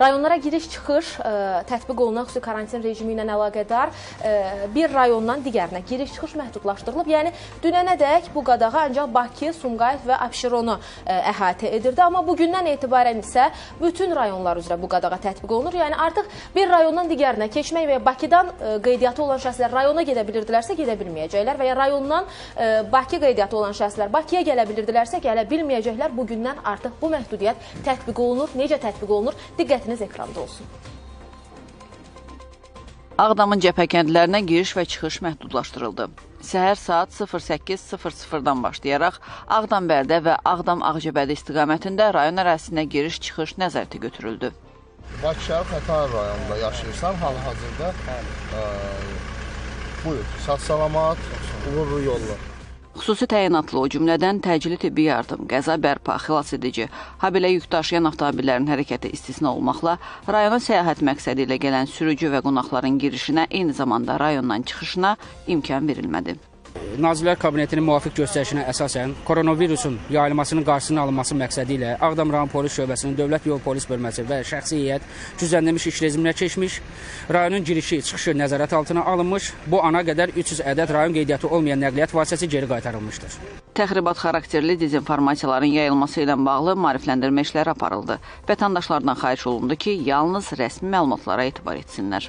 Rayonlara giriş-çıxış ə, tətbiq olunan xüsusi karantin rejimi ilə əlaqədar ə, bir rayondan digərinə giriş-çıxış məhdudlaşdırılıb. Yəni dünənədək bu qadağa ancaq Bakı, Sumqayıt və Abşeronu ə, əhatə edirdi, amma bu gündən etibarən isə bütün rayonlar üzrə bu qadağa tətbiq olunur. Yəni artıq bir rayondan digərinə keçmək və ya Bakıdan qeydiyyatı olan şəxslər rayona gedə bilirdilərsə gedə bilməyəcəklər və ya rayondan Bakı qeydiyyatı olan şəxslər Bakıya gələ bilirdilərsə gələ bilməyəcəklər. Bu gündən artıq bu məhdudiyyət tətbiq olunur. Necə tətbiq olunur? Diqqətiniz ekranda olsun. Ağdamın cəbhə kəndlərinə giriş və çıxış məhdudlaşdırıldı. Səhər saat 08:00-dan başlayaraq Ağdam-Bərdə və Ağdam-Ağcabədi istiqamətində rayon ərazisinə giriş-çıxış nəzərətə götürüldü. Bakı şəhər Xətai rayonunda yaşayırsan hal-hazırda. Ə, buyur, sağ-salamat, uğurlu yollar. Xüsusi təyinatlı o cümlədən təcili tibbi yardım, qəza bərpa, xilas edici, habelə yük daşıyan avtomobillərin hərəkəti istisna olmaqla rayona səyahət məqsədi ilə gələn sürücü və qonaqların girişinə, eyni zamanda rayondan çıxışına imkan verilmədi. Nazirlər Kabinetinin müvafiq göstərişinə əsasən koronavirusun yayılmasının qarşısının alınması məqsədi ilə Ağdam rayon polis şöbəsinin Dövlət Yol Polis bölməsi və şəxsi heyət cüzənlənmiş iş rejiminə keçmiş, rayonun girişi, çıxışı nəzarət altına alınmış, bu ana qədər 300 ədəd rayon qeydiyyatı olmayan nəqliyyat vasitəsi geri qaytarılmışdır. Təxribat xarakterli dezinformasiyaların yayılması ilə bağlı maarifləndirmə işləri aparıldı. Vətəndaşlardan xahiş olundu ki, yalnız rəsmi məlumatlara etibar etsinlər.